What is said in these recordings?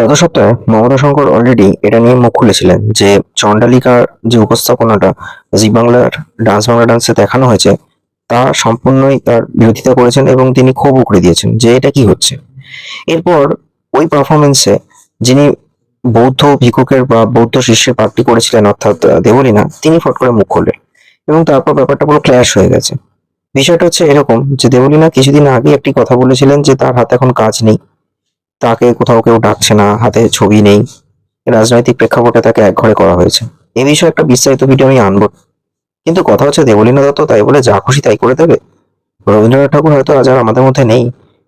গত সপ্তাহে মমতা শঙ্কর অলরেডি এটা নিয়ে মুখ খুলেছিলেন যে চণ্ডালিকার যে উপস্থাপনাটা জি বাংলার ডান্স বাংলা ডান্সে দেখানো হয়েছে, তা সম্পূর্ণই তার বিরোধিতা করেছেন এবং তিনি ক্ষোভ উগড়ে দিয়েছেন যে এটা কি হচ্ছে। এরপর ওই পারফরমেন্সে যিনি বৌদ্ধ ভিক্ষুকের বা বৌদ্ধ শিষ্যের পাঠটি করেছিলেন অর্থাৎ দেবলীনা, তিনি ফট করে মুখ খুললেন এবং তারপর ব্যাপারটা পুরো ক্ল্যাশ হয়ে গেছে। বিষয়টা হচ্ছে এরকম যে দেবলীনা কিছুদিন আগে একটি কথা বলেছিলেন যে তার হাতে এখন কাজ নেই। তাকে কোথাও কেউ ডাকছে না, হাতে ছবি নেই। রাজনৈতিক প্রেক্ষাপটে তাকে একঘরে করা হয়েছে। এ বিষয়ে একটা বিস্তারিত ভিডিও আমি আনব। কিন্তু কথা হচ্ছে, দেবলীনা দত্ত তাই বলে যা খুশি তাই করে দেবে। রবীন্দ্রনাথ ঠাকুর হয়তো আজ আর আমাদের মধ্যে নেই।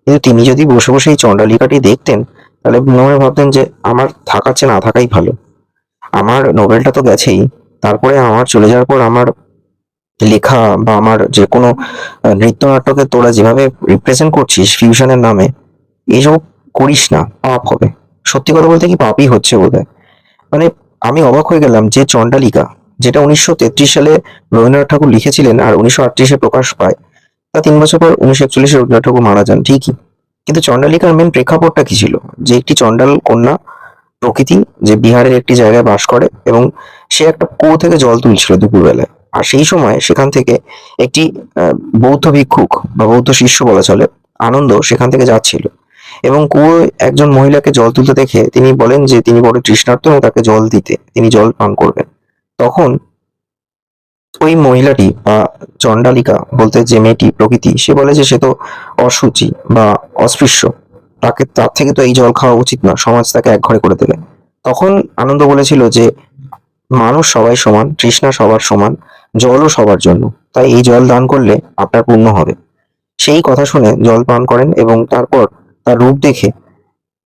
কিন্তু তিনি যদি বসে বসে এই চণ্ডালিকাটি দেখতেন, তাহলে মনে ভাবতেন যে আমার থাকার চেয়ে না থাকাই ভালো। আমার নোবেলটা তো গেছেই। তারপরে আমার চলে যাওয়ার পর আমার লেখা বা আমার যে কোনো নৃত্যনাট্যকে তোরা যেভাবে রিপ্রেজেন্ট করছিস ফিউশনের নামে এইসব করিস না, পাপ হবে। সত্যি কথা বলতে কি পাপই হচ্ছে বোধহয়। মানে আমি অবাক হয়ে গেলাম যে চণ্ডালিকা, যেটা উনিশশো তেত্রিশ সালে রবীন্দ্রনাথ ঠাকুর লিখেছিলেন আর উনিশশো আটত্রিশে প্রকাশ পায়, তা তিন বছর পর উনিশশো একচল্লিশে রবীন্দ্রনাথ ঠাকুর মারা যান, ঠিকই। কিন্তু চণ্ডালিকার মেন প্রেক্ষাপটটা কি ছিল? যে একটি চণ্ডাল কন্যা প্রকৃতি, যে বিহারের একটি জায়গায় বাস করে এবং সে একটা কুয়ো থেকে জল তুলছিল দুপুরবেলায়। আর সেই সময় সেখান থেকে একটি বৌদ্ধ ভিক্ষুক বা বৌদ্ধ শিষ্য বলা চলে, আনন্দ সেখান থেকে যাচ্ছিল। এবং কুয়ো একজন মহিলাকে জল তুলতে দেখে তিনি বলেন যে তিনি বড় তৃষ্ণার্ত এবং তাকে জল দিতে, তিনি জল পান করবেন। তখন ওই মহিলাটি বা চণ্ডালিকা বলতে যে মেয়েটি প্রকৃতি, সে বলে যে সে তো অসুচি বা অস্পৃশ্য, তাকে তার থেকে তো এই জল খাওয়া উচিত না, সমাজ তাকে একঘরে করে দেবে। তখন আনন্দ বলেছিল যে মানুষ সবাই সমান, তৃষ্ণা সবার সমান, জলও সবার জন্য, তাই এই জল দান করলে আপনার পূর্ণ হবে। সেই কথা শুনে জল পান করেন এবং তারপর তার রূপ দেখে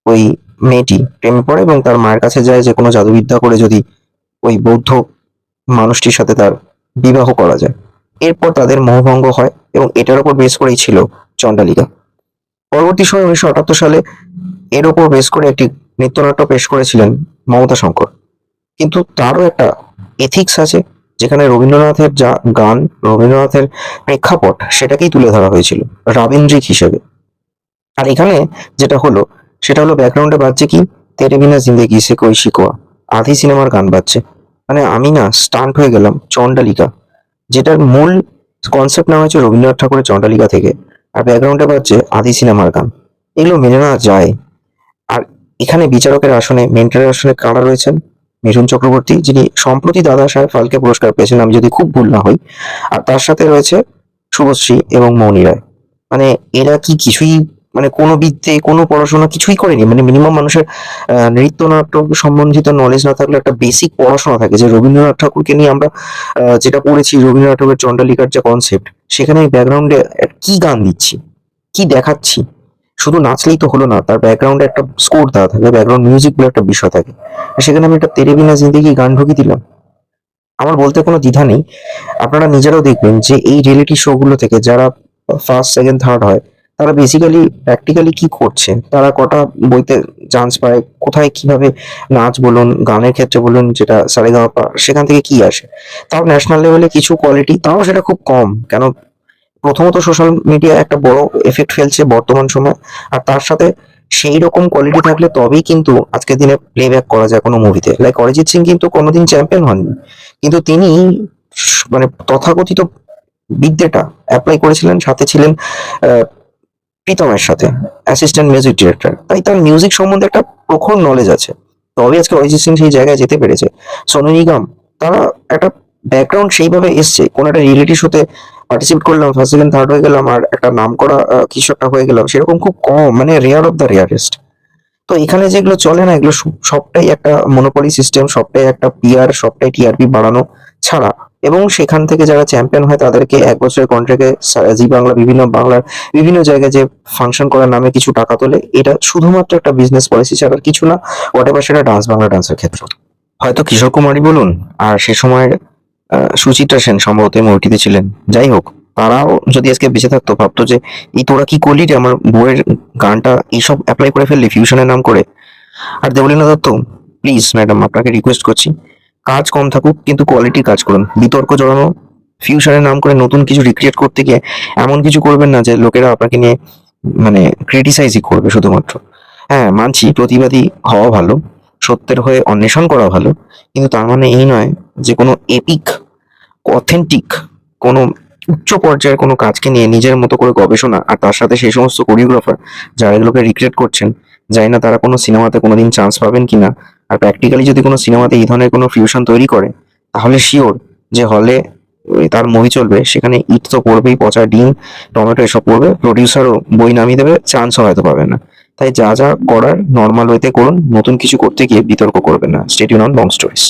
ওই মেয়েটি প্রেমে পড়ে এবং তার মায়ের কাছে যায় যে কোনো জাদুবিদ্যা করে যদি ওই বৌদ্ধ মানুষটির সাথে তার বিবাহ করা যায়। এরপর তাদের মোহভঙ্গ হয় এবং এটার উপর বেস করেই ছিল চণ্ডালিকা। পরবর্তী সময় উনিশশো আটাত্তর সালে এর উপর বেস করে একটি নৃত্যনাট্য পেশ করেছিলেন মমতা শঙ্কর। কিন্তু তারও একটা এথিক্স আছে যেখানে রবীন্দ্রনাথের যা গান, রবীন্দ্রনাথের প্রেক্ষাপট সেটাকেই তুলে ধরা হয়েছিল, রাবীন্দ্রিক হিসেবে। আর এখানে যেটা হলো, সেটা হলো ব্যাকগ্রাউন্ডে বাজছে কি? তেরে বিনা জিন্দেগি, সে কই শিকোয়া আধি সিনেমার গান বাজছে। মানে আমি না স্টান্ট হয়ে গেলাম চণ্ডালিকা, যেটার মূল কনসেপ্ট নেওয়া হয়েছে রবীন্দ্রনাথ ঠাকুরের চণ্ডালিকা থেকে, আর ব্যাকগ্রাউন্ডে বাজছে আধি সিনেমার গান। এগুলো মেনে নেওয়া যায়। আর এখানে বিচারকের আসনে মেন্টারের আসনে কারা রয়েছেন? মিঠুন চক্রবর্তী, যিনি সম্প্রতি দাদা সাহেব ফালকে পুরস্কার পেয়েছেন, আমি যদি খুব ভুল না হই। আর তার সাথে রয়েছে শুভশ্রী এবং মৌনী রায়। মানে এরা কি কিছুই মানে কোনো বিদ্যে, কোনো পড়াশোনা কিছুই করেনি। মানে মিনিমাম মানুষের নৃত্যনাট্য সম্বন্ধিত নলেজ না থাকলে একটা বেসিক পড়াশোনা থাকে। যে রবীন্দ্রনাথ ঠাকুরকে নিয়ে আমরা যেটা পড়েছি, রবীন্দ্রনাথ ঠাকুরের চণ্ডালিকার যে কনসেপ্ট সেখানে ব্যাকগ্রাউন্ডে কি গান দিচ্ছি? কি দেখাচ্ছি? শুধু নাচলেই তো হলো না, তার ব্যাকগ্রাউন্ডে একটা স্কোর দেওয়া থাকে ব্যাকগ্রাউন্ড মিউজিক বলে একটা বিষয় থাকে। সেখানে আমি একটা তেরে বিনা জিন্দেগি গান ঢুকিয়ে দিলাম। আমার বলতে কোনো দ্বিধা নেই। আপনারা নিজেরাও দেখবেন যে এই রিয়েলিটি শো গুলো থেকে যারা ফার্স্ট সেকেন্ড থার্ড হয় তারা বেসিক্যালি প্র্যাকটিক্যালি কি করছে? তারা কটা বইতে চান্স পায়? কোথায় কীভাবে নাচ বলুন, গানের ক্ষেত্রে বলুন, যেটা সারেগামাপা সেখান থেকে কি আসে? তাও ন্যাশনাল লেভেলে কিছু কোয়ালিটি তাও সেটা খুব কম। কেন? প্রথমত সোশ্যাল মিডিয়া একটা বড় এফেক্ট ফেলছে বর্তমান সময়। আর তার সাথে সেই রকম কোয়ালিটি থাকলে তবেই কিন্তু আজকের দিনে প্লেব্যাক করা যায় কোনো মুভিতে লাইক অরিজিৎ সিং কিন্তু কোনোদিন চ্যাম্পিয়ন হননি। কিন্তু তিনি মানে তথাকথিত বিদ্যাটা অ্যাপ্লাই করেছিলেন, সাথে ছিলেন প্রীতমের সাথে অ্যাসিস্ট্যান্ট মিউজিক ডিরেক্টর তাই তার মিউজিক সম্বন্ধে একটা প্রখর নলেজ আছে। তবে আজকে অরিজিৎ সিং সেই জায়গায় যেতে পেরেছে। সোনু নিগম, তারা একটা ব্যাকগ্রাউন্ড সেইভাবে এসছে। কোন একটা রিয়েলিটি শোতে পার্টিসিপেট করলাম ফার্স্ট সেকেন্ড থার্ড হয়ে গেলাম, আর একটা নাম করা কিছু একটা হয়ে গেলাম, সেরকম খুব কম মানে রেয়ার অফ দ্য রেয়ারেস্ট তো এখানে যেগুলো চলে না, এগুলো সবটাই একটা মনোপলি সিস্টেম সবটাই একটা পিয়ার সবটাই টিআরপি বাড়ানো ছাড়া। এবং সেখান থেকে যারা চ্যাম্পিয়ন হয় তাদেরকে এক বছরের কন্ট্রাক্টে জি বাংলা বিভিন্ন বাংলার বিভিন্ন জায়গায় যে ফাংশন করার নামে কিছু টাকা তোলে এটা শুধুমাত্র একটা বিজনেস পলিসি ছাড়া কিছু না হোয়াট এভার সেটা ডান্স বাংলা ডান্সের ক্ষেত্রে। হয়তো কিশোর কুমারী বলুন আর সে সময় আহ, সুচিত্রা সেন সম্ভবত এই মুভিটিতে ছিলেন। যাই হোক তারাও যদি আজকে বেঁচে থাকতো ভাবতো যে এই তোরা কি করলি রে? আমার বইয়ের গানটা এইসব অ্যাপ্লাই করে ফেললি ফিউশনের নাম করে? আর দেবলীনা দত্ত প্লিজ ম্যাডাম আপনাকে রিকোয়েস্ট করছি কাজ কম থাকুক, কিন্তু কোয়ালিটি কাজ করুন। বিতর্ক জড়ানো ফিউশনের নাম করে নতুন কিছু রিক্রিয়েট করতে গিয়ে এমন কিছু করবেন না যে লোকেরা আপনাকে নিয়ে মানে ক্রিটিসাইজই করবে শুধুমাত্র। হ্যাঁ মানছি প্রতিবাদী হওয়া ভালো, সত্যের হয়ে অন্বেষণ করা ভালো, কিন্তু তার মানে এই নয় যে কোনো এপিক অথেন্টিক কোনো উচ্চ পর্যায়ের কোনো কাজকে নিয়ে নিজের মতো করে গবেষণা আর তার সাথে সেই সমস্ত কোরিওগ্রাফার যারা এগুলোকে রিক্রিয়েট করছেন, জানি না তারা কোনো সিনেমাতে কোনোদিন চান্স পাবেন কিনা। আর প্র্যাকটিক্যালি যদি কোনো সিনেমাতে এই ধরনের কোনো ফিউশন তৈরি করে, তাহলে শিওর যে হলে তার মুভি চলবে। সেখানে ইট তো পড়বেই, পচা ডিম, টমেটো এসব পড়বে প্রডিউসারও বই নামিয়ে দেবে চান্সও হয়তো পাবে না। তাই যা যা করার নর্মাল ওয়েতে করুন, নতুন কিছু করতে গিয়ে বিতর্ক করবেন না। স্টেডিউন অন বং স্টোরিজ